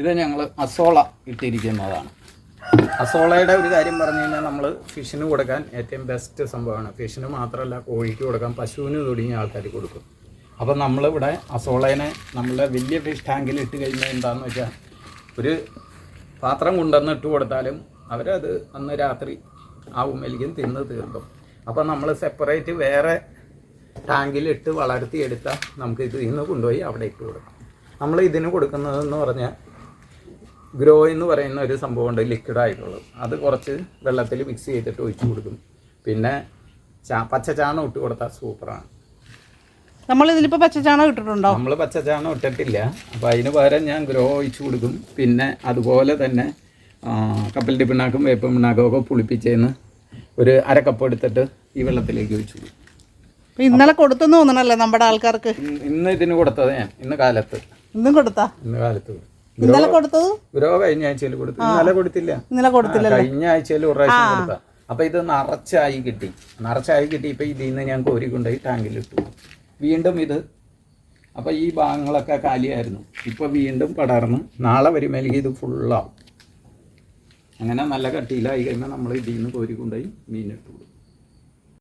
ഇത് ഞങ്ങൾ അസോള ഇട്ടിരിക്കുന്നതാണ്. അസോളയുടെ ഒരു കാര്യം പറഞ്ഞു കഴിഞ്ഞാൽ നമ്മൾ ഫിഷിന് കൊടുക്കാൻ ഏറ്റവും ബെസ്റ്റ് സംഭവമാണ്. ഫിഷിന് മാത്രമല്ല കോഴിക്ക് കൊടുക്കാൻ പശുവിന് തുടങ്ങിയ ആൾക്കാർ കൊടുക്കും. അപ്പം നമ്മളിവിടെ അസോളേനെ നമ്മളെ വലിയ ഫിഷ് ടാങ്കിൽ ഇട്ട് കഴിഞ്ഞാൽ എന്താണെന്ന് വെച്ചാൽ ഒരു പാത്രം കൊണ്ടുവന്ന് ഇട്ട് കൊടുത്താലും അവരത് അന്ന് രാത്രി ആവുമ്പോഴേക്കും തിന്ന് തീർക്കും. അപ്പം നമ്മൾ സെപ്പറേറ്റ് വേറെ ടാങ്കിലിട്ട് വളർത്തിയെടുത്താൽ നമുക്ക് ഇത് ഇന്ന് കൊണ്ടുപോയി അവിടെ ഇട്ട് കൊടുക്കാം. നമ്മൾ ഇതിന് കൊടുക്കുന്നതെന്ന് പറഞ്ഞാൽ ഗ്രോ എന്ന് പറയുന്ന ഒരു സംഭവം ഉണ്ട് ലിക്വിഡ് ആയിട്ടുള്ളത്. അത് കുറച്ച് വെള്ളത്തിൽ മിക്സ് ചെയ്തിട്ട് ഒഴിച്ചു കൊടുക്കും. പിന്നെ ചാ പച്ച ചാണകം ഇട്ട് കൊടുത്താൽ സൂപ്പറാണ് നമ്മൾ ഇതിലിപ്പോൾ പച്ചച്ചാണകം ഇട്ടിട്ടുണ്ടോ? നമ്മൾ പച്ച ചാണകം ഇട്ടിട്ടില്ല. അപ്പോൾ അതിന് പകരം ഞാൻ ഗ്രോ ഒഴിച്ചു കൊടുക്കും. പിന്നെ അതുപോലെ തന്നെ കപ്പലിന്റെ പിണ്ണാക്കും വേപ്പം പിണ്ണാക്കും ഒക്കെ പുളിപ്പിച്ചേന്ന് ഒരു അരക്കപ്പ് കപ്പ് എടുത്തിട്ട് ഈ വെള്ളത്തിലേക്ക് ഒഴിച്ചു കൊടുക്കും. ഇന്നലെ കൊടുത്തെന്ന് തോന്നണല്ലേ നമ്മുടെ ആൾക്കാർക്ക്? ഇന്ന് ഇതിന് കൊടുത്തത് ഞാൻ ഇന്ന് കാലത്ത്. ഇന്നും കൊടുത്താ? ഇന്ന് കാലത്ത് ഇന്നലെ കൊടുത്തത്? ഗ്രോ കഴിഞ്ഞ ആഴ്ചയിൽ കൊടുത്തു. ഇന്നലെ കൊടുത്തില്ല. ഇന്നലെ കൊടുത്തില്ല ആ, കഴിഞ്ഞ ആഴ്ചയിൽ ഒരു പ്രാവശ്യം കൊടുത്ത. അപ്പൊ ഇത് നിറച്ചായി കിട്ടി. നിറച്ചായി കിട്ടി ഇപ്പൊ ഇതിൽ നിന്ന് ഞാൻ കോരി കൊണ്ടുപോയി ടാങ്കിലിട്ടു വീണ്ടും ഇത്. അപ്പൊ ഈ ഭാഗങ്ങളൊക്കെ കാലിയായിരുന്നു. ഇപ്പൊ വീണ്ടും പടർന്നു നാളെ വരുമ്പോൾ ഇത് ഫുള്ളാവും അങ്ങനെ നല്ല കട്ടിയിലായി കഴിഞ്ഞാൽ നമ്മൾ ഇതിൽ നിന്ന് കോരി കൊണ്ടുപോയി മീനിട്ടു